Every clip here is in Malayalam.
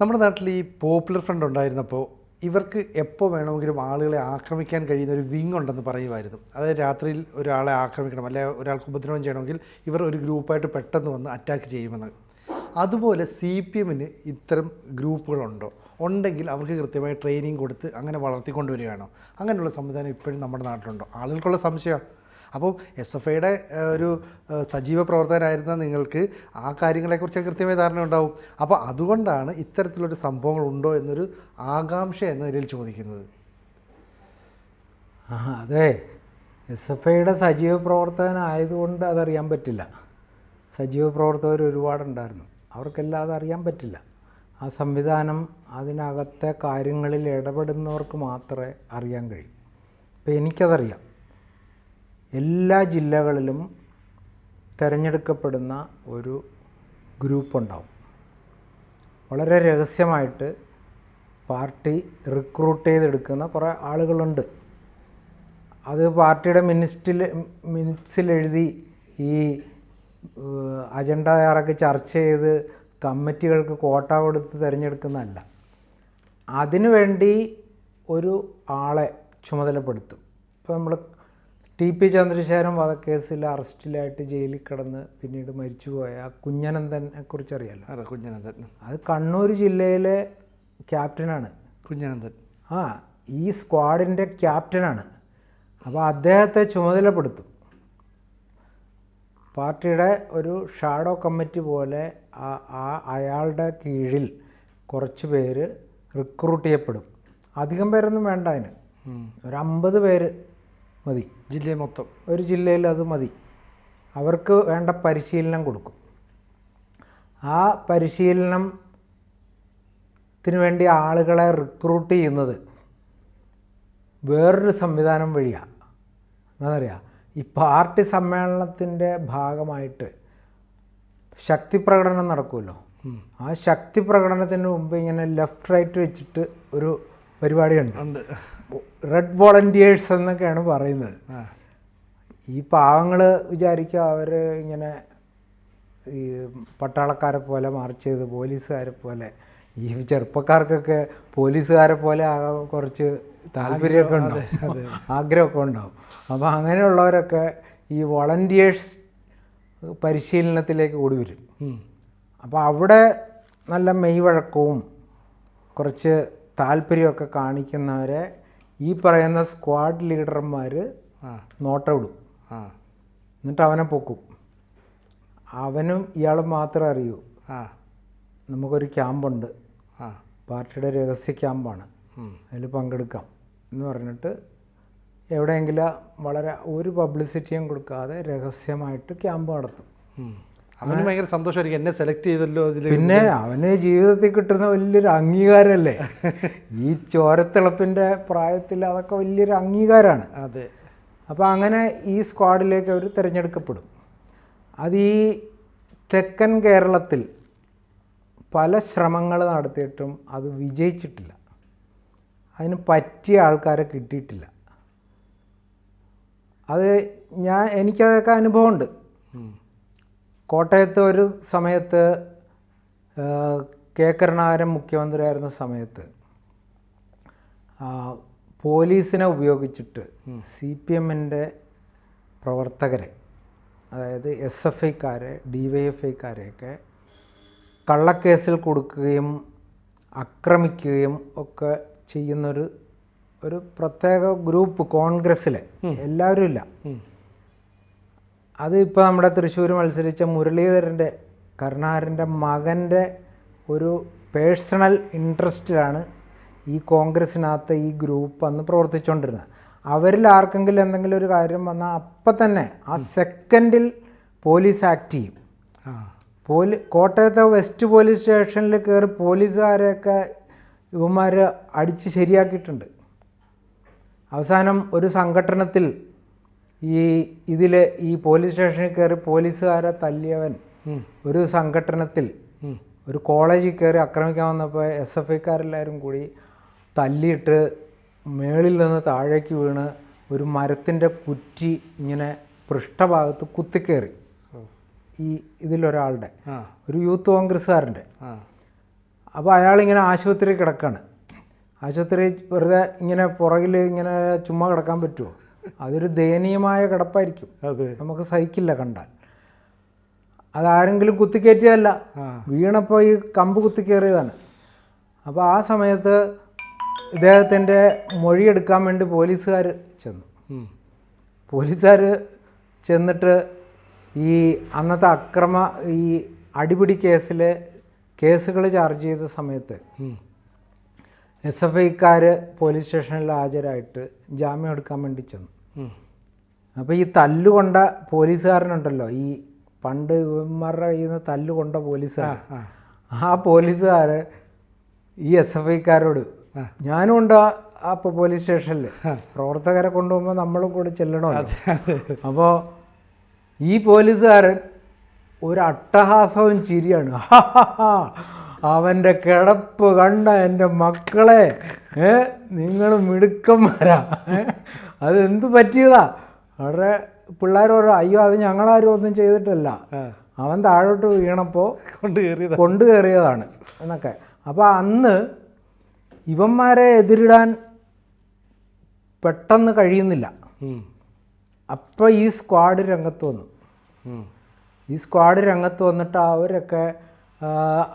നമ്മുടെ നാട്ടിൽ ഈ പോപ്പുലർ ഫ്രണ്ട് ഉണ്ടായിരുന്നപ്പോൾ ഇവർക്ക് എപ്പോൾ വേണമെങ്കിലും ആളുകളെ ആക്രമിക്കാൻ കഴിയുന്ന ഒരു വിങ് ഉണ്ടെന്ന് പറയുമായിരുന്നു. അതായത് രാത്രിയിൽ ഒരാളെ ആക്രമിക്കണം അല്ലെ ഒരാൾക്ക് ഉപദ്രവം ചെയ്യണമെങ്കിൽ ഇവർ ഒരു ഗ്രൂപ്പായിട്ട് പെട്ടെന്ന് വന്ന് അറ്റാക്ക് ചെയ്യുമെന്ന്. അതുപോലെ സി പി എമ്മിന് ഇത്തരം ഗ്രൂപ്പുകളുണ്ടോ? ഉണ്ടെങ്കിൽ അവർക്ക് കൃത്യമായി ട്രെയിനിങ് കൊടുത്ത് അങ്ങനെ വളർത്തിക്കൊണ്ടുവരികയാണോ? അങ്ങനെയുള്ള സംവിധാനം ഇപ്പോഴും നമ്മുടെ നാട്ടിലുണ്ടോ? ആളുകൾക്കുള്ള സംശയം? അപ്പോൾ എസ് എഫ് ഐയുടെ ഒരു സജീവ പ്രവർത്തകനായിരുന്ന നിങ്ങൾക്ക് ആ കാര്യങ്ങളെക്കുറിച്ച് കൃത്യമായ ധാരണ ഉണ്ടാവും. അപ്പോൾ അതുകൊണ്ടാണ് ഇത്തരത്തിലൊരു സംഭവങ്ങൾ ഉണ്ടോ എന്നൊരു ആകാംക്ഷ എന്ന നിലയിൽ ചോദിക്കുന്നത്. അതെ. എസ് എഫ് ഐയുടെ സജീവ പ്രവർത്തകനായതുകൊണ്ട് അതറിയാൻ പറ്റില്ല. സജീവ പ്രവർത്തകർ ഒരുപാടുണ്ടായിരുന്നു. അവർക്കെല്ലാം അതറിയാൻ പറ്റില്ല. ആ സംവിധാനം അതിനകത്തെ കാര്യങ്ങളിൽ ഇടപെടുന്നവർക്ക് മാത്രമേ അറിയാൻ കഴിയൂ. ഇപ്പം എനിക്കതറിയാം. എല്ലാ ജില്ലകളിലും തിരഞ്ഞെടുക്കപ്പെടുന്ന ഒരു ഗ്രൂപ്പ് ഉണ്ടാവും വളരെ രഹസ്യമായിട്ട് പാർട്ടി റിക്രൂട്ട് ചെയ്തെടുക്കുന്ന കുറേ ആളുകളുണ്ട്. അത് പാർട്ടിയുടെ മിനിസ്റ്റിൽ മിനിറ്റ്സിൽ എഴുതി ഈ അജണ്ട തയ്യാറാക്കി ചർച്ച ചെയ്ത് കമ്മിറ്റികൾക്ക് കോട്ട കൊടുത്ത് തിരഞ്ഞെടുക്കുന്നതല്ല. അതിനു വേണ്ടി ഒരു ആളെ ചുമതലപ്പെടുത്തും. ഇപ്പോൾ നമ്മൾ ടി പി ചന്ദ്രശേഖരൻ വധക്കേസിൽ അറസ്റ്റിലായിട്ട് ജയിലിൽ കിടന്ന് പിന്നീട് മരിച്ചുപോയ ആ കുഞ്ഞനന്ദനെ കുറിച്ച് അറിയാലോ? അതെ കുഞ്ഞനന്ദൻ. അത് കണ്ണൂർ ജില്ലയിലെ ക്യാപ്റ്റനാണ് കുഞ്ഞനന്ദൻ. ആ ഈ സ്ക്വാഡിന്റെ ക്യാപ്റ്റനാണ് അപ്പോൾ അദ്ദേഹത്തെ ചുമതലപ്പെടുത്തും. പാർട്ടിയുടെ ഒരു ഷാഡോ കമ്മിറ്റി പോലെ ആ അയാളുടെ കീഴിൽ കുറച്ച് പേര് റിക്രൂട്ട് ചെയ്യപ്പെടും. അധികം പേരൊന്നും വേണ്ട അതിന്. ഒരു അമ്പത് പേര് മതി. ജില്ലയിൽ മൊത്തം. ഒരു ജില്ലയിൽ അത് മതി. അവർക്ക് വേണ്ട പരിശീലനം കൊടുക്കും. ആ പരിശീലനത്തിന് വേണ്ടി ആളുകളെ റിക്രൂട്ട് ചെയ്യുന്നത് വേറൊരു സംവിധാനം വഴിയാണ് എന്താണെന്നറിയാം ഈ പാർട്ടി സമ്മേളനത്തിന്റെ ഭാഗമായിട്ട് ശക്തി പ്രകടനം നടക്കുമല്ലോ ആ ശക്തി പ്രകടനത്തിന് മുമ്പ് ഇങ്ങനെ ലെഫ്റ്റ് റൈറ്റ് വെച്ചിട്ട് ഒരു പരിപാടിയുണ്ട്. ഉണ്ട്. റെഡ് വോളണ്ടിയേഴ്സ് എന്നൊക്കെയാണ് പറയുന്നത്. ഈ പാവങ്ങൾ വിചാരിക്കുക അവർ ഇങ്ങനെ ഈ പട്ടാളക്കാരെ പോലെ മാർച്ച് ചെയ്ത് പോലീസുകാരെ പോലെ ഈ ചെറുപ്പക്കാർക്കൊക്കെ പോലീസുകാരെ പോലെ ആകാൻ കുറച്ച് താല്പര്യമൊക്കെ ഉണ്ടാവും. ആഗ്രഹമൊക്കെ ഉണ്ടാവും. അപ്പോൾ അങ്ങനെയുള്ളവരൊക്കെ ഈ വോളണ്ടിയേഴ്സ് പരിശീലനത്തിലേക്ക് കൂടി വരും. അപ്പോൾ അവിടെ നല്ല മെയ്വഴക്കവും കുറച്ച് താല്പര്യമൊക്കെ കാണിക്കുന്നവരെ ഈ പറയുന്ന സ്ക്വാഡ് ലീഡർമാർ നോട്ട വിടും എന്നിട്ട് അവനെ പൊക്കും. അവനും ഇയാളും മാത്രം അറിയൂ. നമുക്കൊരു ക്യാമ്പുണ്ട്. പാർട്ടിയുടെ രഹസ്യ ക്യാമ്പാണ്. അതിൽ പങ്കെടുക്കാം എന്ന് പറഞ്ഞിട്ട് എവിടെയെങ്കിലും വളരെ ഒരു പബ്ലിസിറ്റിയും കൊടുക്കാതെ രഹസ്യമായിട്ട് ക്യാമ്പ് നടത്തും. അവന് ഭയങ്കര സന്തോഷമായിരിക്കും. എന്നെ സെലക്ട് ചെയ്തല്ലോ അതിൽ പിന്നെ അവന് ജീവിതത്തിൽ കിട്ടുന്ന വലിയൊരു അംഗീകാരമല്ലേ ഈ ചോരത്തിളപ്പിന്റെ പ്രായത്തിൽ അതൊക്കെ വലിയൊരു അംഗീകാരമാണ്. അതെ. അപ്പോൾ അങ്ങനെ ഈ സ്ക്വാഡിലേക്ക് അവർ തിരഞ്ഞെടുക്കപ്പെടും. അത് ഈ തെക്കൻ കേരളത്തിൽ പല ശ്രമങ്ങൾ നടത്തിയിട്ടും അത് വിജയിച്ചിട്ടില്ല. അതിന് പറ്റിയ ആൾക്കാരെ കിട്ടിയിട്ടില്ല. അത് ഞാൻ എനിക്കതൊക്കെ അനുഭവമുണ്ട്. കോട്ടയത്ത് ഒരു സമയത്ത് കെ കരുണാകരൻ മുഖ്യമന്ത്രിയായിരുന്ന സമയത്ത് പോലീസിനെ ഉപയോഗിച്ചിട്ട് സി പി എമ്മിന്റെ പ്രവർത്തകരെ അതായത് എസ് എഫ് ഐക്കാരെ ഡി വൈ എഫ് ഐക്കാരെയൊക്കെ കള്ളക്കേസിൽ കൊടുക്കുകയും ആക്രമിക്കുകയും ഒക്കെ ചെയ്യുന്നൊരു ഒരു പ്രത്യേക ഗ്രൂപ്പ് കോൺഗ്രസ്സിലെ എല്ലാവരും ഇല്ല. അത് ഇപ്പോൾ നമ്മുടെ തൃശ്ശൂർ മത്സരിച്ച മുരളീധരന്റെ കരുണാകരന്റെ മകന്റെ ഒരു പേഴ്സണൽ ഇൻട്രസ്റ്റിലാണ് ഈ കോൺഗ്രസ്സിനകത്ത് ഈ ഗ്രൂപ്പ് അന്ന് പ്രവർത്തിച്ചുകൊണ്ടിരുന്നത് അവരിൽ ആർക്കെങ്കിലും എന്തെങ്കിലും ഒരു കാര്യം വന്നാൽ അപ്പം തന്നെ ആ സെക്കൻഡിൽ പോലീസ് ആക്ട് ചെയ്യും. പോലി കോട്ടയത്തെ വെസ്റ്റ് പോലീസ് സ്റ്റേഷനിൽ കയറി പോലീസുകാരെയൊക്കെ ഇവന്മാർ അടിച്ച് ശരിയാക്കിയിട്ടുണ്ട്. അവസാനം ഒരു സംഘടനത്തിൽ ഈ ഇതിൽ ഈ പോലീസ് സ്റ്റേഷനിൽ കയറി പോലീസുകാരെ തല്ലിയവൻ ഒരു സംഘടനത്തിൽ ഒരു കോളേജിൽ കയറി ആക്രമിക്കാൻ വന്നപ്പോൾ എസ് എഫ് ഐക്കാരെല്ലാവരും കൂടി തല്ലിയിട്ട് മേളിൽ നിന്ന് താഴേക്ക് വീണ് ഒരു മരത്തിന്റെ കുറ്റി ഇങ്ങനെ പൃഷ്ഠഭാഗത്ത് കുത്തിക്കേറി. ഈ ഇതിലൊരാളുടെ ഒരു യൂത്ത് കോൺഗ്രസ്സുകാരന്റെ. അപ്പോൾ അയാളിങ്ങനെ ആശുപത്രി കിടക്കാണ്. ആശുപത്രി വെറുതെ ഇങ്ങനെ പുറകിൽ ഇങ്ങനെ ചുമ്മാ കിടക്കാൻ പറ്റുമോ അതൊരു ദയനീയമായ കിടപ്പായിരിക്കും. നമുക്ക് സഹിക്കില്ല കണ്ടാൽ. അതാരെങ്കിലും കുത്തിക്കയറ്റിയതല്ല വീണപ്പോൾ ഈ കമ്പ് കുത്തിക്കയറിയതാണ് അപ്പോൾ ആ സമയത്ത് ഇദ്ദേഹത്തിന്റെ മൊഴിയെടുക്കാൻ വേണ്ടി പോലീസുകാർ ചെന്നു. പോലീസുകാർ ചെന്നിട്ട് ഈ അന്നത്തെ അക്രമ ഈ അടിപിടി കേസിലെ കേസുകൾ ചാർജ് ചെയ്ത സമയത്ത്. എസ് എഫ് ഐക്കാർ പോലീസ് സ്റ്റേഷനിൽ ഹാജരായിട്ട് ജാമ്യം എടുക്കാൻ വേണ്ടി ചെന്നു. അപ്പോൾ ഈ തല്ലുകൊണ്ട പോലീസുകാരനുണ്ടല്ലോ ഈ പണ്ട് ഇവന്മാരുടെ കയ്യിൽ നിന്ന് തല്ലുകൊണ്ട പോലീസുകാർ ആ പോലീസുകാർ ഈ എസ് എഫ് ഐക്കാരോട് ഞാനും ഉണ്ട് അപ്പോൾ പോലീസ് സ്റ്റേഷനിൽ. പ്രവർത്തകരെ കൊണ്ടുപോകുമ്പോൾ നമ്മളും കൂടെ ചെല്ലണമല്ലോ. അപ്പോൾ ഈ പോലീസുകാരൻ ഒരു അട്ടഹാസവും ചിരിയാണ്. അവന്റെ കിടപ്പ് കണ്ട എന്റെ മക്കളെ ഏ നിങ്ങൾ മിടുക്കന്മാരാ. ഏ? അതെന്ത് പറ്റിയതാ? അവിടെ പിള്ളേരോരോ അയ്യോ അത് ഞങ്ങളാരും ഒന്നും ചെയ്തിട്ടല്ല. അവൻ താഴോട്ട് വീണപ്പോൾ കൊണ്ടു കയറിയതാ കൊണ്ടു കയറിയതാണ് എന്നൊക്കെ. അപ്പോൾ അന്ന് ഇവന്മാരെ എതിരിടാൻ പെട്ടെന്ന് കഴിയുന്നില്ല. അപ്പോൾ ഈ സ്ക്വാഡ് രംഗത്ത് വന്നു. ഈ സ്ക്വാഡ് രംഗത്ത് വന്നിട്ട് അവരൊക്കെ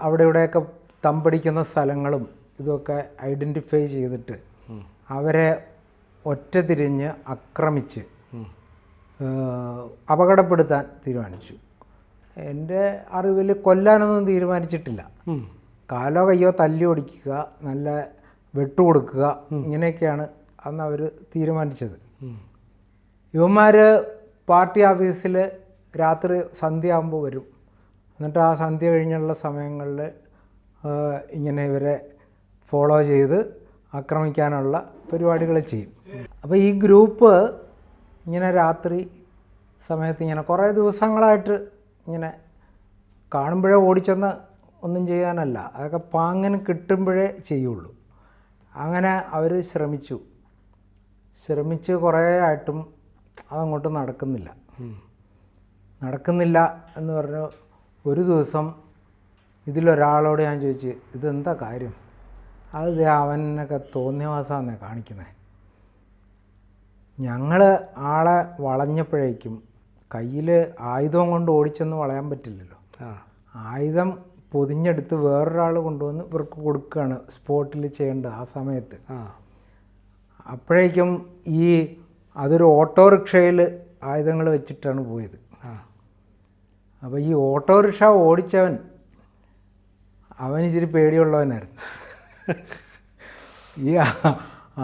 അവിടെ ഇവിടെയൊക്കെ തമ്പടിക്കുന്ന സ്ഥലങ്ങളും ഇതൊക്കെ ഐഡന്റിഫൈ ചെയ്തിട്ട് അവരെ ഒറ്റ തിരിഞ്ഞ് ആക്രമിച്ച് അപകടപ്പെടുത്താൻ തീരുമാനിച്ചു. എന്റെ അറിവിൽ കൊല്ലാനൊന്നും തീരുമാനിച്ചിട്ടില്ല. കാലോ കയ്യോ തല്ലി ഓടിക്കുക നല്ല വെട്ടുകൊടുക്കുക ഇങ്ങനെയൊക്കെയാണ് അന്ന് അവർ തീരുമാനിച്ചത്. ഇവന്മാർ പാർട്ടി ഓഫീസിൽ രാത്രി സന്ധ്യ ആകുമ്പോൾ വരും. എന്നിട്ട് ആ സന്ധ്യ കഴിഞ്ഞുള്ള സമയങ്ങളിൽ ഇങ്ങനെ ഇവരെ ഫോളോ ചെയ്ത് ആക്രമിക്കാനുള്ള പരിപാടികൾ ചെയ്യും. അപ്പോൾ ഈ ഗ്രൂപ്പ് ഇങ്ങനെ രാത്രി സമയത്ത് ഇങ്ങനെ കുറേ ദിവസങ്ങളായിട്ട് ഇങ്ങനെ കാണുമ്പോഴേ ഓടിച്ചെന്ന് ഒന്നും ചെയ്യാനല്ല. അതൊക്കെ പാങ്ങനെ കിട്ടുമ്പോഴേ ചെയ്യുള്ളൂ. അങ്ങനെ അവർ ശ്രമിച്ചു. ശ്രമിച്ച് കുറേ ആയിട്ടും അതങ്ങോട്ട് നടക്കുന്നില്ല. നടക്കുന്നില്ല എന്ന് പറഞ്ഞു ഒരു ദിവസം ഇതിലൊരാളോട് ഞാൻ ചോദിച്ചു ഇതെന്താ കാര്യം? അത് അവനൊക്കെ തോന്നിയവാസാന്നെ കാണിക്കുന്നത് ഞങ്ങൾ ആളെ വളഞ്ഞപ്പോഴേക്കും കയ്യിൽ ആയുധം കൊണ്ട് ഓടിച്ചെന്ന് വളയാൻ പറ്റില്ലല്ലോ. ആയുധം പൊതിഞ്ഞെടുത്ത് വേറൊരാൾ കൊണ്ടുവന്ന് ഇവർക്ക് കൊടുക്കുകയാണ് സ്പോട്ടിൽ ചെയ്യേണ്ടത് ആ സമയത്ത്. അപ്പോഴേക്കും ഈ അതൊരു ഓട്ടോറിക്ഷയിൽ ആയുധങ്ങൾ വെച്ചിട്ടാണ് പോയത്. അപ്പോൾ ഈ ഓട്ടോറിക്ഷ ഓടിച്ചവൻ അവൻ ഇച്ചിരി പേടിയുള്ളവനായിരുന്നു. ഈ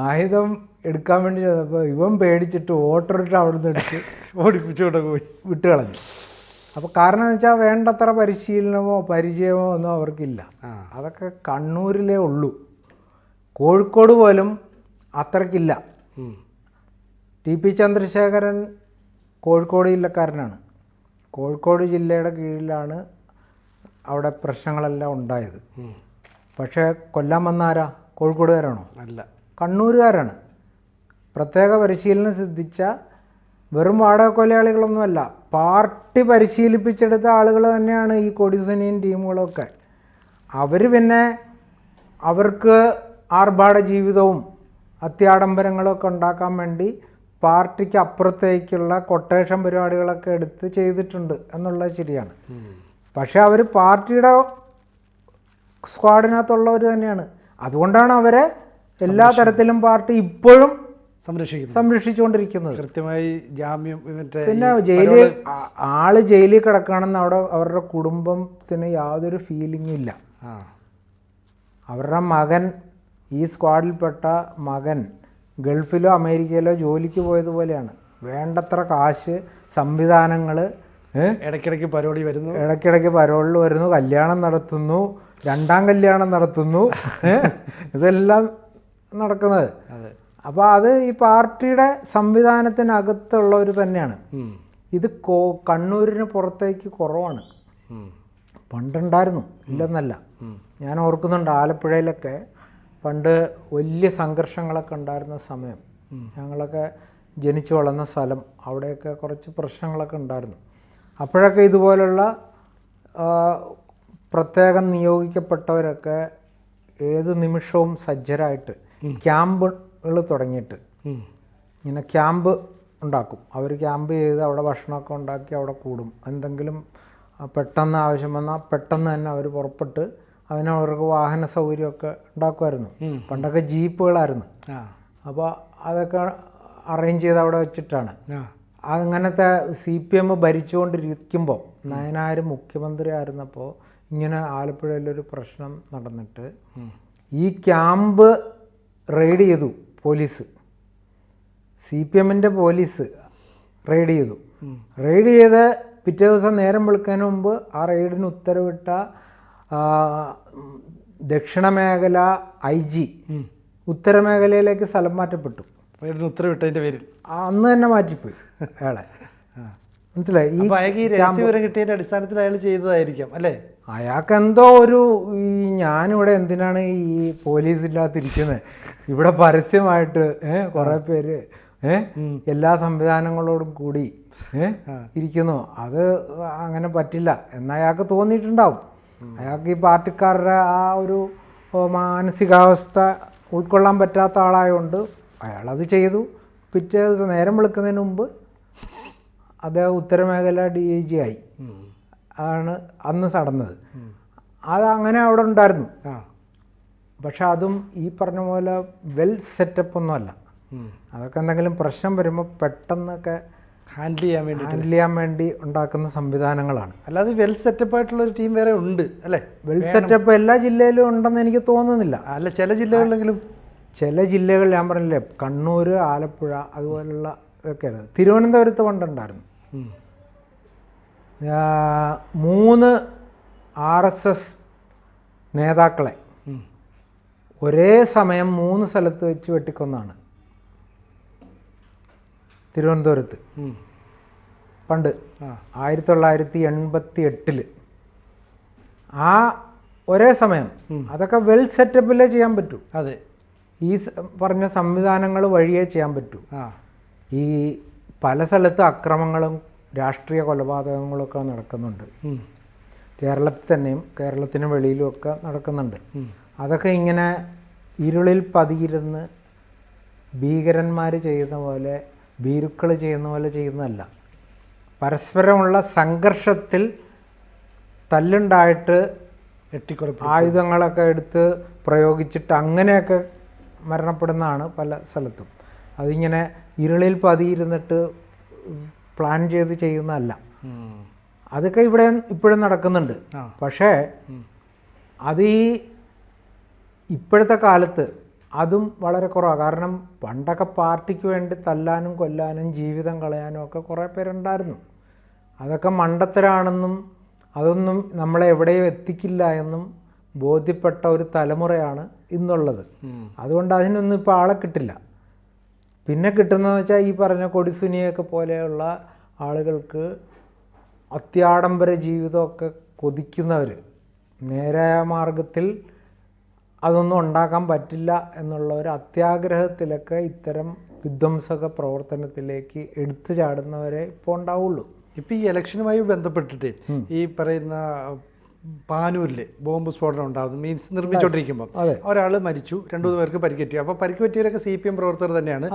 ആയുധം എടുക്കാൻ വേണ്ടി ചെന്നപ്പോൾ ഇവൻ പേടിച്ചിട്ട് ഓട്ടോറിക്ഷ അവിടുന്ന് എടുത്ത് ഓടിപ്പിച്ചുകൊണ്ട് പോയി. വിട്ട് കളഞ്ഞു അപ്പോൾ കാരണം എന്ന് വെച്ചാൽ വേണ്ടത്ര പരിശീലനമോ പരിചയമോ ഒന്നും അവർക്കില്ല. അതൊക്കെ കണ്ണൂരിലേ ഉള്ളൂ. കോഴിക്കോട് പോലും അത്രക്കില്ല. ടി പി ചന്ദ്രശേഖരൻ കോഴിക്കോട് ജില്ലക്കാരനാണ്. കോഴിക്കോട് ജില്ലയുടെ കീഴിലാണ് അവിടെ പ്രശ്നങ്ങളെല്ലാം ഉണ്ടായത്. പക്ഷേ കൊല്ലാൻ വന്നാരാ? കോഴിക്കോടുകാരാണോ? അല്ല. കണ്ണൂരുകാരാണ്. പ്രത്യേക പരിശീലനം സിദ്ധിച്ച വെറും വാടക കൊലയാളികളൊന്നുമല്ല പാർട്ടി പരിശീലിപ്പിച്ചെടുത്ത ആളുകൾ തന്നെയാണ് ഈ കൊടിസനിയും ടീമുകളൊക്കെ. അവർ പിന്നെ അവർക്ക് ആർഭാട ജീവിതവും അത്യാഡംബരങ്ങളൊക്കെ ഉണ്ടാക്കാൻ വേണ്ടി പാർട്ടിക്ക് അപ്പുറത്തേക്കുള്ള കൊട്ടേഷൻ പരിപാടികളൊക്കെ എടുത്ത് ചെയ്തിട്ടുണ്ട് എന്നുള്ളത് ശരിയാണ്. പക്ഷേ അവർ പാർട്ടിയുടെ സ്ക്വാഡിനകത്തുള്ളവർ തന്നെയാണ്. അതുകൊണ്ടാണ് അവരെ എല്ലാ തരത്തിലും പാർട്ടി ഇപ്പോഴും സംരക്ഷിക്കുന്നത്. സംരക്ഷിച്ചുകൊണ്ടിരിക്കുന്നത്. കൃത്യമായി ജാമ്യം പിന്നെ ജയിലിൽ ആൾ ജയിലിൽ കിടക്കുകയാണെന്ന് അവിടെ അവരുടെ കുടുംബത്തിന് യാതൊരു ഫീലിംഗും ഇല്ല. അവരുടെ മകൻ ഈ സ്ക്വാഡിൽപ്പെട്ട മകൻ ഗൾഫിലോ അമേരിക്കയിലോ ജോലിക്ക് പോയതുപോലെയാണ്. വേണ്ടത്ര കാശ് സംവിധാനങ്ങൾ ഇടയ്ക്കിടയ്ക്ക് പരോളി വരുന്നു. ഇടയ്ക്കിടയ്ക്ക് പരോളിൽ വരുന്നു കല്യാണം നടത്തുന്നു രണ്ടാം കല്യാണം നടത്തുന്നു? ഇതെല്ലാം നടക്കുന്നത്. അപ്പോൾ അത് ഈ പാർട്ടിയുടെ സംവിധാനത്തിനകത്തുള്ളവർ തന്നെയാണ്. ഇത് കോ കണ്ണൂരിന് പുറത്തേക്ക് കുറവാണ്. പണ്ടുണ്ടായിരുന്നു. ഇല്ലെന്നല്ല. ഞാൻ ഓർക്കുന്നുണ്ട് ആലപ്പുഴയിലൊക്കെ പണ്ട് വലിയ സംഘർഷങ്ങളൊക്കെ ഉണ്ടായിരുന്ന സമയം. ഞങ്ങളൊക്കെ ജനിച്ചു വളർന്ന സ്ഥലം. അവിടെയൊക്കെ കുറച്ച് പ്രശ്നങ്ങളൊക്കെ ഉണ്ടായിരുന്നു. അപ്പോഴൊക്കെ ഇതുപോലുള്ള പ്രത്യേകം നിയോഗിക്കപ്പെട്ടവരൊക്കെ ഏത് നിമിഷവും സജ്ജരായിട്ട് ക്യാമ്പുകൾ തുടങ്ങിയിട്ട്. ഇങ്ങനെ ക്യാമ്പ് ഉണ്ടാക്കും. അവർ ക്യാമ്പ് ചെയ്ത് അവിടെ ഭക്ഷണമൊക്കെ ഉണ്ടാക്കി അവിടെ കൂടും. എന്തെങ്കിലും പെട്ടെന്ന് ആവശ്യം വന്നാൽ പെട്ടെന്ന് തന്നെ അവർ പുറപ്പെട്ട് അതിന് അവർക്ക് വാഹന സൗകര്യമൊക്കെ ഉണ്ടാക്കുമായിരുന്നു. പണ്ടൊക്കെ ജീപ്പുകളായിരുന്നു. അപ്പോൾ അതൊക്കെ അറേഞ്ച് ചെയ്ത് അവിടെ വെച്ചിട്ടാണ്. അങ്ങനത്തെ സി പി എം ഭരിച്ചുകൊണ്ടിരിക്കുമ്പോൾ നയനാർ മുഖ്യമന്ത്രി ആയിരുന്നപ്പോൾ ഇങ്ങനെ ആലപ്പുഴയിലൊരു പ്രശ്നം നടന്നിട്ട് ഈ ക്യാമ്പ് റെയ്ഡ് ചെയ്തു പോലീസ്. സി പി എമ്മിന്റെ പോലീസ് റെയ്ഡ് ചെയ്തു. റെയ്ഡ് ചെയ്ത് പിറ്റേ ദിവസം നേരം വെളുക്കുന്നതിന് മുമ്പ് ആ റെയ്ഡിന് ഉത്തരവിട്ട ദക്ഷിണ മേഖല ഐ ജി. ഉത്തരമേഖലയിലേക്ക് സ്ഥലം മാറ്റപ്പെട്ടു. റെയ്ഡിന് ഉത്തരവിട്ടതിന്റെ പേരിൽ. അന്ന് തന്നെ മാറ്റിപ്പോയി അയാളെ. മനസ്സിലായി? ഈ അയാൾക്ക് ഈ രഹസ്യവിവരം കിട്ടിയതിന്റെ അടിസ്ഥാനത്തിൽ അയാൾ ചെയ്തതായിരിക്കാം അല്ലേ? അയാൾക്ക് എന്തോ ഒരു ഈ ഞാനിവിടെ എന്തിനാണ് ഈ പോലീസ് ഇല്ലാതിരിക്കുന്നത് ഇവിടെ പരസ്യമായിട്ട് ഏഹ് കുറേ പേര് ഏഹ് എല്ലാ സംവിധാനങ്ങളോടും കൂടി ഏഹ് ഇരിക്കുന്നു. അത് അങ്ങനെ പറ്റില്ല. എന്ന് അയാൾക്ക് തോന്നിയിട്ടുണ്ടാവും. അയാൾക്ക് ഈ പാർട്ടിക്കാരുടെ ആ ഒരു മാനസികാവസ്ഥ ഉൾക്കൊള്ളാൻ പറ്റാത്ത ആളായതുകൊണ്ട് അയാളത് ചെയ്തു. പിറ്റേ ദിവസം നേരം വിളിക്കുന്നതിന് മുമ്പ് അദ്ദേഹം ഉത്തരമേഖല ഡി ഐ ജി ആയി. അതാണ് അന്ന് നടന്നത് അത് അങ്ങനെ അവിടെ ഉണ്ടായിരുന്നു. പക്ഷെ അതും ഈ പറഞ്ഞ പോലെ വെൽ സെറ്റപ്പ് ഒന്നുമല്ല. അതൊക്കെ എന്തെങ്കിലും പ്രശ്നം വരുമ്പോൾ പെട്ടെന്നൊക്കെ ഹാൻഡിൽ ചെയ്യാൻ വേണ്ടി ഹാൻഡിൽ ചെയ്യാൻ വേണ്ടി ഉണ്ടാക്കുന്ന സംവിധാനങ്ങളാണ്. അല്ലാതെ വെൽ സെറ്റപ്പ് ആയിട്ടുള്ള ഒരു ടീം വേറെ ഉണ്ട് അല്ലേ? വെൽ സെറ്റപ്പ് എല്ലാ ജില്ലയിലും ഉണ്ടെന്ന് എനിക്ക് തോന്നുന്നില്ല. അല്ല ചില ജില്ലകളിലെങ്കിലും. ചില ജില്ലകൾ ഞാൻ പറഞ്ഞില്ലേ കണ്ണൂർ ആലപ്പുഴ അതുപോലുള്ള ഇതൊക്കെയാണ്. തിരുവനന്തപുരത്ത് പണ്ടുണ്ടായിരുന്നു. മൂന്ന് ആർ എസ് എസ് നേതാക്കളെ ഒരേ സമയം മൂന്ന് സ്ഥലത്ത് വെച്ച് വെട്ടിക്കൊന്നാണ്. തിരുവനന്തപുരത്ത്. പണ്ട് ആയിരത്തി തൊള്ളായിരത്തി എൺപത്തി എട്ടിൽ. ആ ഒരേ സമയം അതൊക്കെ വെൽ സെറ്റപ്പിലേ ചെയ്യാൻ പറ്റൂ. അതെ. ഈ പറഞ്ഞ സംവിധാനങ്ങൾ വഴിയേ ചെയ്യാൻ പറ്റൂ. ഈ പല സ്ഥലത്ത് അക്രമങ്ങളും രാഷ്ട്രീയ കൊലപാതകങ്ങളൊക്കെ നടക്കുന്നുണ്ട്. കേരളത്തിൽ തന്നെയും കേരളത്തിന് വെളിയിലും ഒക്കെ നടക്കുന്നുണ്ട്. അതൊക്കെ ഇങ്ങനെ ഇരുളിൽ പതിയിരുന്ന് ഭീകരന്മാർ ചെയ്യുന്ന പോലെ ഭീരുക്കൾ ചെയ്യുന്ന പോലെ ചെയ്യുന്നതല്ല. പരസ്പരമുള്ള സംഘർഷത്തിൽ തല്ലുണ്ടായിട്ട് വെട്ടിക്കുറപ്പ് ആയുധങ്ങളൊക്കെ എടുത്ത് പ്രയോഗിച്ചിട്ട് അങ്ങനെയൊക്കെ മരണപ്പെടുന്നതാണ് പല സ്ഥലത്തും. അതിങ്ങനെ ഇരുളിൽ പതിയിരുന്നിട്ട് പ്ലാൻ ചെയ്ത് ചെയ്യുന്നതല്ല. അതൊക്കെ ഇവിടെ ഇപ്പോഴും നടക്കുന്നുണ്ട്. പക്ഷേ. അത് ഈ ഇപ്പോഴത്തെ കാലത്ത് അതും വളരെ കുറവാണ് കാരണം പണ്ടൊക്കെ പാർട്ടിക്ക് വേണ്ടി തല്ലാനും കൊല്ലാനും ജീവിതം കളയാനും ഒക്കെ കുറേ പേരുണ്ടായിരുന്നു. അതൊക്കെ മണ്ടത്തരാണെന്നും അതൊന്നും നമ്മളെ എവിടെയും എത്തിക്കില്ല എന്നും ബോധ്യപ്പെട്ട ഒരു തലമുറയാണ് ഇന്നുള്ളത്. അതുകൊണ്ട് അതിനൊന്നും ഇപ്പോൾ ആളെ കിട്ടില്ല. പിന്നെ കിട്ടുന്നതെന്ന് വെച്ചാൽ ഈ പറഞ്ഞ കൊടിസുനിയൊക്കെ പോലെയുള്ള ആളുകൾക്ക് അത്യാഡംബര ജീവിതമൊക്കെ കൊതിക്കുന്നവർ നേരായ മാർഗത്തിൽ അതൊന്നും ഉണ്ടാക്കാൻ പറ്റില്ല എന്നുള്ള ഒരു അത്യാഗ്രഹത്തിലൊക്കെ ഇത്തരം വിധ്വംസക പ്രവർത്തനത്തിലേക്ക് എടുത്തു ചാടുന്നവരെ ഇപ്പോൾ ഉണ്ടാവുള്ളൂ. ഇപ്പം ഈ ഇലക്ഷനുമായി ബന്ധപ്പെട്ടിട്ട് ഈ പറയുന്ന പാനൂരിൽ ബോംബ് സ്ഫോടനം ഉണ്ടാകുന്നു മീൻസ് നിർമ്മിച്ചുകൊണ്ടിരിക്കുമ്പോൾ. ഒരാൾ മരിച്ചു രണ്ടു മൂന്ന് പേർക്ക് പരിക്കേറ്റി. അപ്പോൾ പരിക്ക് പറ്റിയവരൊക്കെ സി പി എം പ്രവർത്തകർ തന്നെയാണ്.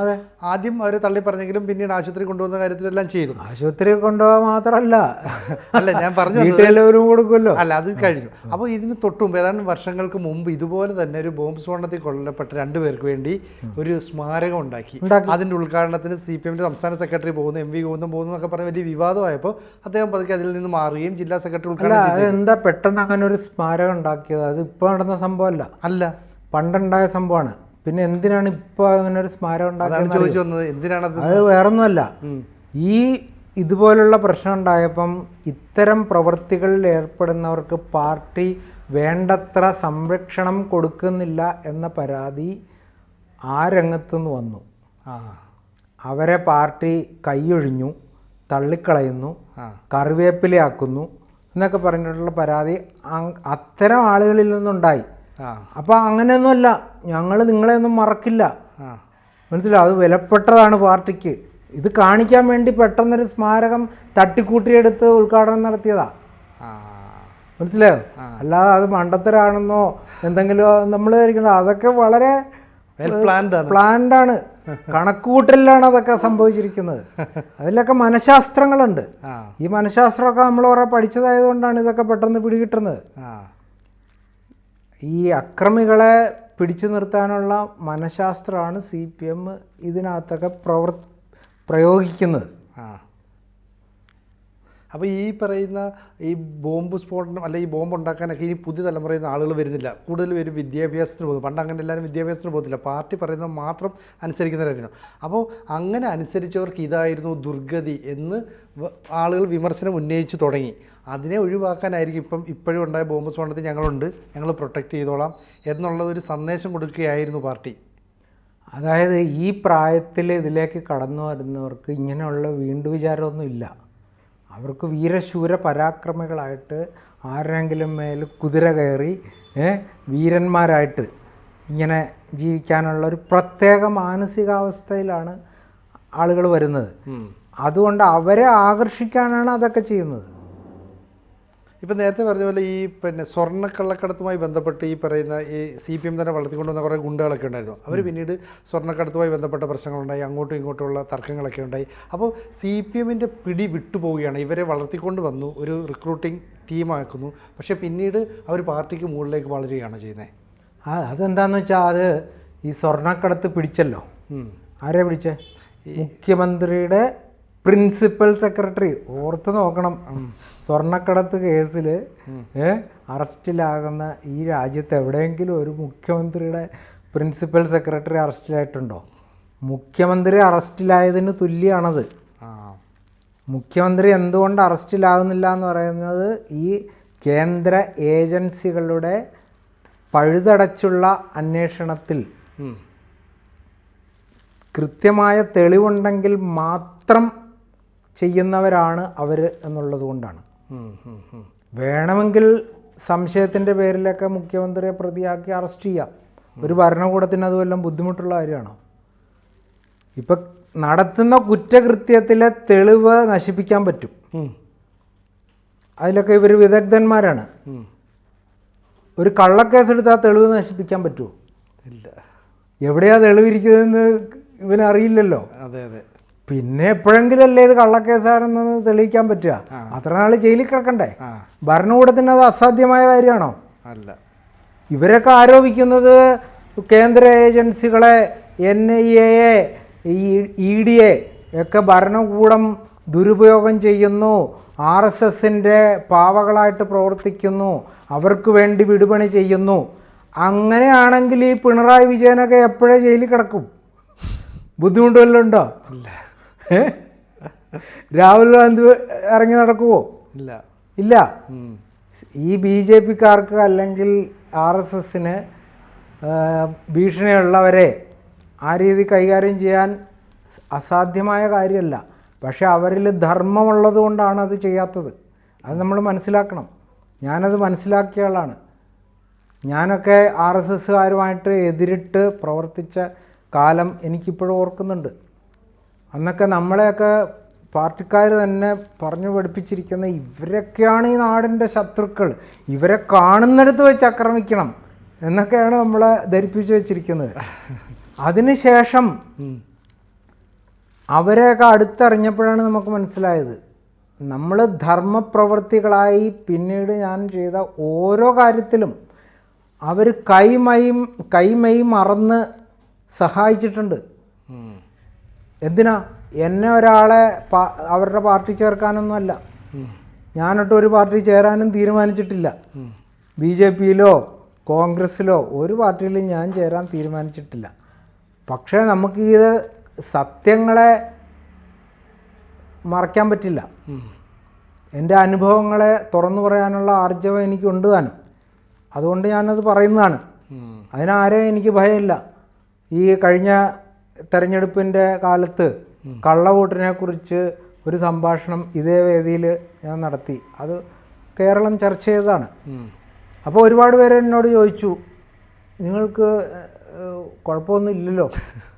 ആദ്യം അവരെ തള്ളി പറഞ്ഞെങ്കിലും പിന്നീട് ആശുപത്രി കൊണ്ടുവന്ന കാര്യത്തിലെല്ലാം ചെയ്തു. ആശുപത്രി കൊണ്ടുപോകാൻ മാത്രമല്ല. അല്ല ഞാൻ പറഞ്ഞു കൊടുക്കുമല്ലോ. അല്ല അത് കഴിഞ്ഞു. അപ്പോൾ ഇതിന് തൊട്ടും ഏതാണ്ട് വർഷങ്ങൾക്ക് മുമ്പ് ഇതുപോലെ തന്നെ ഒരു ബോംബ് സ്ഫോടനത്തിൽ കൊല്ലപ്പെട്ട രണ്ടു പേർക്ക് വേണ്ടി ഒരു സ്മാരകം ഉണ്ടാക്കി. അതിന്റെ അതിന്റെ ഉദ്ഘാടനത്തിന് സി പി എമ്മിന്റെ സംസ്ഥാന സെക്രട്ടറി പോകുന്നു എം വി ഗോവിന്ദം പോകുന്നു എന്നൊക്കെ പറഞ്ഞ് വലിയ വിവാദമായപ്പോൾ അദ്ദേഹം പതുക്കെ അതിൽ നിന്ന് മാറുകയും ജില്ലാ സെക്രട്ടറി ഉദ്ഘാടനം എന്താ പെട്ടെന്ന് അങ്ങനെ ഒരു സ്മാരകം ഉണ്ടാക്കിയത്. അത് ഇപ്പോൾ നടന്ന സംഭവമല്ല. അല്ല. പണ്ടുണ്ടായ സംഭവമാണ്. പിന്നെ എന്തിനാണ് ഇപ്പോൾ അങ്ങനെ ഒരു സ്മാരകം ഉണ്ടാക്കുന്നത് അത്? വേറൊന്നുമല്ല. ഒന്നുമല്ല ഈ ഇതുപോലുള്ള പ്രശ്നം ഉണ്ടായപ്പം ഇത്തരം പ്രവൃത്തികളിൽ ഏർപ്പെടുന്നവർക്ക് പാർട്ടി വേണ്ടത്ര സംരക്ഷണം കൊടുക്കുന്നില്ല എന്ന പരാതി ആ രംഗത്തുനിന്ന് വന്നു. അവരെ പാർട്ടി കൈയൊഴിഞ്ഞു തള്ളിക്കളയുന്നു കറിവേപ്പിലയാക്കുന്നു എന്നൊക്കെ പറഞ്ഞിട്ടുള്ള പരാതി അത്തരം ആളുകളിൽ നിന്നുണ്ടായി. അപ്പോൾ അങ്ങനെയൊന്നുമല്ല. ഞങ്ങൾ നിങ്ങളെയൊന്നും മറക്കില്ല. ആ. മനസ്സിലാവും അത് വിലപ്പെട്ടതാണ് പാർട്ടിക്ക്. ഇത് കാണിക്കാൻ വേണ്ടി പെട്ടെന്നൊരു സ്മാരകം തട്ടിക്കൂട്ടിയെടുത്ത് ഉദ്ഘാടനം നടത്തിയതാ. മനസ്സിലായോ? അല്ലാതെ അത് മണ്ടത്തരാണെന്നോ എന്തെങ്കിലും നമ്മൾ അതൊക്കെ വളരെ വെൽ കണക്കുകൂട്ടലിലാണ് അതൊക്കെ സംഭവിച്ചിരിക്കുന്നത്. അതിലൊക്കെ മനഃശാസ്ത്രങ്ങളുണ്ട്. ഈ മനഃശാസ്ത്രമൊക്കെ നമ്മൾ കുറെ പഠിച്ചതായതുകൊണ്ടാണ് ഇതൊക്കെ പെട്ടെന്ന് പിടികിട്ടുന്നത്. ഈ അക്രമികളെ പിടിച്ചു നിർത്താനുള്ള മനഃശാസ്ത്രമാണ് സി പി എം ഇതിനകത്തൊക്കെ പ്രവർ പ്രയോഗിക്കുന്നത്. അപ്പോൾ ഈ പറയുന്ന ഈ ബോംബ് സ്ഫോടനം അല്ല ഈ ബോംബ് ഉണ്ടാക്കാനൊക്കെ ഇനി പുതിയ തലമുറയിൽ നിന്ന് ആളുകൾ വരുന്നില്ല. കൂടുതൽ പേര് വിദ്യാഭ്യാസത്തിന് പോകുന്നു. പണ്ട് അങ്ങനെ എല്ലാവരും വിദ്യാഭ്യാസത്തിന് പോകത്തില്ല. പാർട്ടി പറയുന്നത് മാത്രം അനുസരിക്കുന്നവരായിരുന്നു. അപ്പോൾ അങ്ങനെ അനുസരിച്ചവർക്ക് ഇതായിരുന്നു ദുർഗതി എന്ന് ആളുകൾ വിമർശനം ഉന്നയിച്ചു തുടങ്ങി. അതിനെ ഒഴിവാക്കാനായിരിക്കും ഇപ്പം ഇപ്പോഴും ഉണ്ടായ ബോംബ് സ്ഫോടനത്തിൽ ഞങ്ങളുണ്ട്. ഞങ്ങൾ പ്രൊട്ടക്റ്റ് ചെയ്തോളാം എന്നുള്ളതൊരു സന്ദേശം കൊടുക്കുകയായിരുന്നു പാർട്ടി. അതായത് ഈ പ്രായത്തിൽ ഇതിലേക്ക് കടന്നു വരുന്നവർക്ക് ഇങ്ങനെയുള്ള വീണ്ടു വിചാരമൊന്നും ഇല്ല അവർക്ക് വീരശൂര പരാക്രമികളായിട്ട് ആരെങ്കിലും മേൽ കുതിര കയറി വീരന്മാരായിട്ട് ഇങ്ങനെ ജീവിക്കാനുള്ള ഒരു പ്രത്യേക മാനസികാവസ്ഥയിലാണ് ആളുകൾ വരുന്നത്. അതുകൊണ്ട് അവരെ ആകർഷിക്കാനാണ് അതൊക്കെ ചെയ്യുന്നത്. ഇപ്പം നേരത്തെ പറഞ്ഞ പോലെ ഈ പിന്നെ സ്വർണക്കള്ളക്കടത്തുമായി ബന്ധപ്പെട്ട് ഈ പറയുന്ന ഈ സി പി എം തന്നെ വളർത്തിക്കൊണ്ടുവന്ന കുറേ ഗുണ്ടകളൊക്കെ ഉണ്ടായിരുന്നു. അവർ പിന്നീട് സ്വർണക്കടത്തുമായി ബന്ധപ്പെട്ട പ്രശ്നങ്ങളുണ്ടായി അങ്ങോട്ടും ഇങ്ങോട്ടുമുള്ള തർക്കങ്ങളൊക്കെ ഉണ്ടായി. അപ്പോൾ സി പി എമ്മിന്റെ പിടി വിട്ടുപോവുകയാണ്. ഇവരെ വളർത്തിക്കൊണ്ട് വന്നു ഒരു റിക്രൂട്ടിംഗ് ടീമാക്കുന്നു. പക്ഷേ പിന്നീട് അവർ പാർട്ടിക്ക് മുകളിലേക്ക് വളരുകയാണ് ചെയ്യുന്നത്. ആ അതെന്താണെന്ന് വെച്ചാൽ അത് ഈ സ്വർണക്കടത്ത് പിടിച്ചല്ലോ. ആരെ പിടിച്ചേ? മുഖ്യമന്ത്രിയുടെ പ്രിൻസിപ്പൽ സെക്രട്ടറി ഓർത്ത് നോക്കണം. സ്വർണക്കടത്ത് കേസിൽ അറസ്റ്റിലാകുന്ന ഈ രാജ്യത്ത് എവിടെയെങ്കിലും ഒരു മുഖ്യമന്ത്രിയുടെ പ്രിൻസിപ്പൽ സെക്രട്ടറി അറസ്റ്റിലായിട്ടുണ്ടോ? മുഖ്യമന്ത്രി അറസ്റ്റിലായതിന് തുല്യമാണത് മുഖ്യമന്ത്രി എന്തുകൊണ്ട് അറസ്റ്റിലാകുന്നില്ല എന്ന് പറയുന്നത് ഈ കേന്ദ്ര ഏജൻസികളുടെ പഴുതടച്ചുള്ള അന്വേഷണത്തിൽ. കൃത്യമായ തെളിവുണ്ടെങ്കിൽ മാത്രം ചെയ്യുന്നവരാണ് അവർ എന്നുള്ളത് കൊണ്ടാണ്. വേണമെങ്കിൽ സംശയത്തിന്റെ പേരിലൊക്കെ മുഖ്യമന്ത്രിയെ പ്രതിയാക്കി അറസ്റ്റ് ചെയ്യാം. ഒരു ഭരണകൂടത്തിന് അത് വല്ലതും ബുദ്ധിമുട്ടുള്ള കാര്യമാണോ? ഇപ്പം നടത്തുന്ന കുറ്റകൃത്യത്തിലെ തെളിവ് നശിപ്പിക്കാൻ പറ്റും. അതിലൊക്കെ ഇവർ വിദഗ്ധന്മാരാണ്. ഒരു കള്ളക്കേസ് എടുത്താൽ തെളിവ് നശിപ്പിക്കാൻ പറ്റുമോ? ഇല്ല. എവിടെയാ തെളിവിരിക്കുന്നതെന്ന് ഇവനറിയില്ലല്ലോ. അതെ അതെ. പിന്നെ എപ്പോഴെങ്കിലും അല്ലേ ഇത് കള്ളക്കേസാണെന്ന് തെളിയിക്കാൻ പറ്റുക. അത്ര നാൾ ജയിലിൽ കിടക്കണ്ടേ? ഭരണകൂടത്തിന് അത് അസാധ്യമായ കാര്യമാണോ? അല്ല. ഇവരൊക്കെ ആരോപിക്കുന്നത് കേന്ദ്ര ഏജൻസികളെ എൻ ഐ എയെ ഇ ഡി എ ഒക്കെ ഭരണകൂടം ദുരുപയോഗം ചെയ്യുന്നു. ആർ എസ് എസിന്റെ പാവകളായിട്ട് പ്രവർത്തിക്കുന്നു. അവർക്ക് വേണ്ടി വിടുപണി ചെയ്യുന്നു. അങ്ങനെയാണെങ്കിൽ ഈ പിണറായി വിജയനൊക്കെ എപ്പോഴേ ജയിലിൽ കിടക്കും? ബുദ്ധിമുട്ട് വല്ലതും ഉണ്ടോ? ഏ? രാഹുൽ ഗാന്ധി ഇറങ്ങി നടക്കുമോ ഇല്ല. ഇല്ല? ഈ ബി ജെ പിക്കാർക്ക് അല്ലെങ്കിൽ ആർ എസ് എസിന് ഭീഷണിയുള്ളവരെ ആ രീതി കൈകാര്യം ചെയ്യാൻ അസാധ്യമായ കാര്യമല്ല. പക്ഷെ അവരിൽ ധർമ്മമുള്ളത് കൊണ്ടാണ് അത് ചെയ്യാത്തത്. അത് നമ്മൾ മനസ്സിലാക്കണം. ഞാനത് മനസ്സിലാക്കിയ ആളാണ്. ഞാനൊക്കെ ആർ എസ് എസ്സുകാരുമായിട്ട് എതിരിട്ട് പ്രവർത്തിച്ച കാലം എനിക്കിപ്പോഴും ഓർക്കുന്നുണ്ട്. അന്നൊക്കെ നമ്മളെയൊക്കെ പാർട്ടിക്കാർ തന്നെ പറഞ്ഞു പഠിപ്പിച്ചിരിക്കുന്ന ഇവരൊക്കെയാണ് ഈ നാടിന്റെ ശത്രുക്കൾ ഇവരെ കാണുന്നിടത്ത് വെച്ച് ആക്രമിക്കണം എന്നൊക്കെയാണ് നമ്മളെ ധരിപ്പിച്ചു വെച്ചിരിക്കുന്നത് അതിനുശേഷം. അവരെയൊക്കെ അടുത്തറിഞ്ഞപ്പോഴാണ് നമുക്ക് മനസ്സിലായത് നമ്മൾ ധർമ്മപ്രവർത്തികളായി പിന്നീട് ഞാൻ ചെയ്ത ഓരോ കാര്യത്തിലും അവർ കൈമയും കൈമയും മറന്ന് സഹായിച്ചിട്ടുണ്ട്. എന്തിനാ? എന്നെ ഒരാളെ അവരുടെ പാർട്ടി ചേർക്കാനൊന്നുമല്ല. ഞാനൊട്ട് ഒരു പാർട്ടി ചേരാനും തീരുമാനിച്ചിട്ടില്ല. ബി ജെ പിയിലോ കോൺഗ്രസ്സിലോ ഒരു പാർട്ടിയിലും ഞാൻ ചേരാൻ തീരുമാനിച്ചിട്ടില്ല. പക്ഷേ നമുക്ക് ഇത് സത്യങ്ങളെ മറയ്ക്കാൻ പറ്റില്ല. എന്റെ അനുഭവങ്ങളെ തുറന്നു പറയാനുള്ള ആർജവം എനിക്കുണ്ട് താനും. അതുകൊണ്ട് ഞാനത് പറയുന്നതാണ്. അതിനാരെയും എനിക്ക് ഭയമില്ല. ഈ കഴിഞ്ഞ തെരഞ്ഞെടുപ്പിന്റെ കാലത്ത് കള്ളവോട്ടിനെ കുറിച്ച് ഒരു സംഭാഷണം ഇതേ വേദിയിൽ ഞാൻ നടത്തി. അത് കേരളം ചർച്ച ചെയ്തതാണ്. അപ്പോൾ ഒരുപാട് പേര് എന്നോട് ചോദിച്ചു നിങ്ങൾക്ക് കുഴപ്പമൊന്നും ഇല്ലല്ലോ?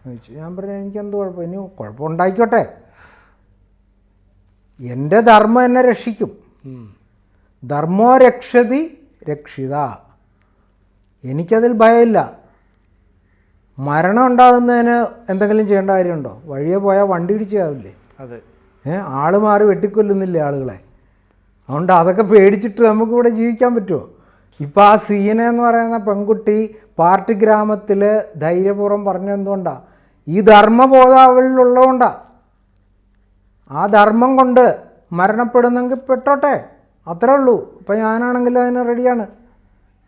ചോദിച്ചു. ഞാൻ പറഞ്ഞു എനിക്കെന്ത് കുഴപ്പം? ഇനി കുഴപ്പമുണ്ടായിക്കോട്ടെ എന്റെ ധർമ്മം എന്നെ രക്ഷിക്കും. ധർമ്മോ രക്ഷതി രക്ഷിത. എനിക്കതിൽ ഭയമില്ല. മരണം ഉണ്ടാകുന്നതിന് എന്തെങ്കിലും ചെയ്യേണ്ട കാര്യമുണ്ടോ? വഴിയെ പോയാൽ വണ്ടി ഇടിച്ചാവില്ലേ അതെ. ഏഹ് ആൾ മാറി വെട്ടിക്കൊല്ലുന്നില്ലേ ആളുകളെ? അതുകൊണ്ട് അതൊക്കെ പേടിച്ചിട്ട് നമുക്ക് ഇവിടെ ജീവിക്കാൻ പറ്റുമോ ഇപ്പം ആ സീന എന്ന് പറയുന്ന പെൺകുട്ടി പാർട്ടി ഗ്രാമത്തിൽ ധൈര്യപൂർവം പറഞ്ഞെന്തുകൊണ്ടാ? ഈ ധർമ്മബോധം അവളിലുള്ളതുകൊണ്ടാണ് ആ ധർമ്മം കൊണ്ട് മരണപ്പെടുന്നെങ്കിൽ പെട്ടോട്ടെ. അത്രേ ഉള്ളൂ. ഇപ്പം ഞാനാണെങ്കിലും അതിന് റെഡിയാണ്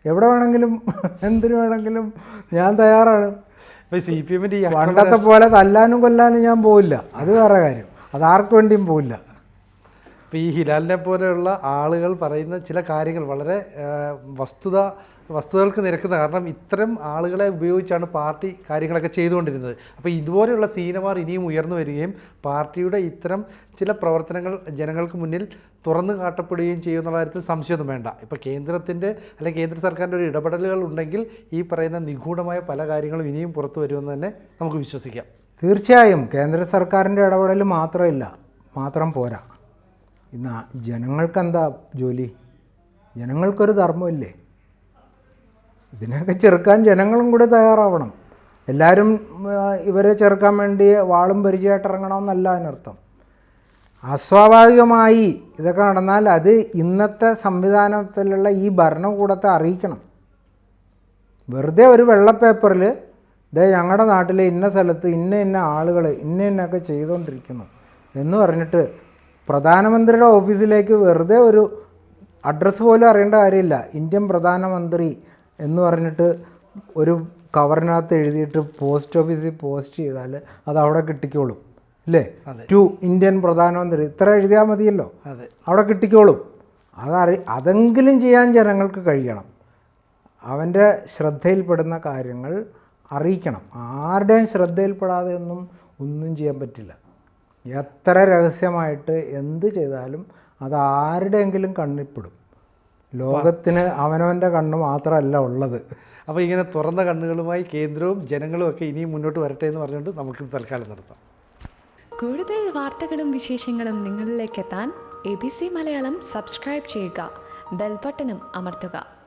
എവിടെ വേണമെങ്കിലും എന്തിനു വേണമെങ്കിലും ഞാൻ തയ്യാറാണ്. സി പി എമ്മിന്റെ പണ്ടത്തെ പോലെ തല്ലാനും കൊല്ലാനും ഞാൻ പോവില്ല. അത് വേറെ കാര്യം. അത് ആർക്കു വേണ്ടിയും പോവില്ല. ഇപ്പൊ ഈ ഹിലാലിനെ പോലെയുള്ള ആളുകൾ പറയുന്ന ചില കാര്യങ്ങൾ വളരെ വസ്തുത വസ്തുതകൾക്ക് നിരക്കുന്ന കാരണം ഇത്തരം ആളുകളെ ഉപയോഗിച്ചാണ് പാർട്ടി കാര്യങ്ങളൊക്കെ ചെയ്തുകൊണ്ടിരുന്നത്. അപ്പോൾ ഇതുപോലെയുള്ള സീനമാർ ഇനിയും ഉയർന്നു വരികയും പാർട്ടിയുടെ ഇത്തരം ചില പ്രവർത്തനങ്ങൾ ജനങ്ങൾക്ക് മുന്നിൽ തുറന്നു കാട്ടപ്പെടുകയും ചെയ്യുമെന്നുള്ള കാര്യത്തിൽ സംശയമൊന്നും വേണ്ട. ഇപ്പോൾ കേന്ദ്രത്തിന്റെ അല്ലെങ്കിൽ കേന്ദ്ര സർക്കാരിന്റെ ഒരു ഇടപെടലുകൾ ഉണ്ടെങ്കിൽ ഈ പറയുന്ന നിഗൂഢമായ പല കാര്യങ്ങളും ഇനിയും പുറത്തു വരുമെന്ന് തന്നെ നമുക്ക് വിശ്വസിക്കാം. തീർച്ചയായും കേന്ദ്ര സർക്കാരിന്റെ ഇടപെടൽ മാത്രമില്ല മാത്രം പോരാ. ഇന്ന് ജനങ്ങൾക്കെന്താ ജോലി? ജനങ്ങൾക്കൊരു ധർമ്മമില്ലേ? ഇതിനെയൊക്കെ ചെറുക്കാൻ ജനങ്ങളും കൂടെ തയ്യാറാവണം. എല്ലാവരും ഇവരെ ചെറുക്കാൻ വേണ്ടി വാളും പരിചയമായിട്ട് ഇറങ്ങണമെന്നല്ല അതിനർത്ഥം. അസ്വാഭാവികമായി ഇതൊക്കെ നടന്നാൽ അത് ഇന്നത്തെ സംവിധാനത്തിലുള്ള ഈ ഭരണകൂടത്തെ അറിയിക്കണം. വെറുതെ ഒരു വെള്ളപ്പേപ്പറിൽ ദേ ഞങ്ങളുടെ നാട്ടിലെ ഇന്ന സ്ഥലത്ത് ഇന്ന ഇന്ന ആളുകൾ ഇന്ന ഇന്നൊക്കെ ചെയ്തുകൊണ്ടിരിക്കുന്നു എന്ന് പറഞ്ഞിട്ട് പ്രധാനമന്ത്രിയുടെ ഓഫീസിലേക്ക് വെറുതെ ഒരു അഡ്രസ്സ് പോലും അറിയേണ്ട കാര്യമില്ല. ഇന്ത്യൻ പ്രധാനമന്ത്രി എന്ന് പറഞ്ഞിട്ട് ഒരു കവറിനകത്ത് എഴുതിയിട്ട് പോസ്റ്റ് ഓഫീസിൽ പോസ്റ്റ് ചെയ്താൽ അത് അവിടെ കിട്ടിക്കോളും അല്ലേ ടു ഇന്ത്യൻ പ്രധാനമന്ത്രി ഇത്ര എഴുതിയാൽ മതിയല്ലോ. അവിടെ കിട്ടിക്കോളും. അതറി അതെങ്കിലും ചെയ്യാൻ ജനങ്ങൾക്ക് കഴിയണം. അവന്റെ ശ്രദ്ധയിൽപ്പെടുന്ന കാര്യങ്ങൾ അറിയിക്കണം. ആരുടെയും ശ്രദ്ധയിൽപ്പെടാതെ ഒന്നും ഒന്നും ചെയ്യാൻ പറ്റില്ല. എത്ര രഹസ്യമായിട്ട് എന്ത് ചെയ്താലും അത് ആരുടെയെങ്കിലും കണ്ണിൽപ്പെടും ലോകത്തിന് അവനവന്റെ കണ്ണ് മാത്രമല്ല ഉള്ളത്. അപ്പോൾ ഇങ്ങനെ തുറന്ന കണ്ണുകളുമായി കേന്ദ്രവും ജനങ്ങളും ഒക്കെ ഇനിയും മുന്നോട്ട് വരട്ടെ എന്ന് പറഞ്ഞുകൊണ്ട് നമുക്ക് തൽക്കാലം നിർത്താം. കൂടുതൽ വാർത്തകളും വിശേഷങ്ങളും നിങ്ങളിലേക്ക് എത്താൻ A B C Malayalam subscribe ചെയ്യുക ബെൽബട്ടനും അമർത്തുക.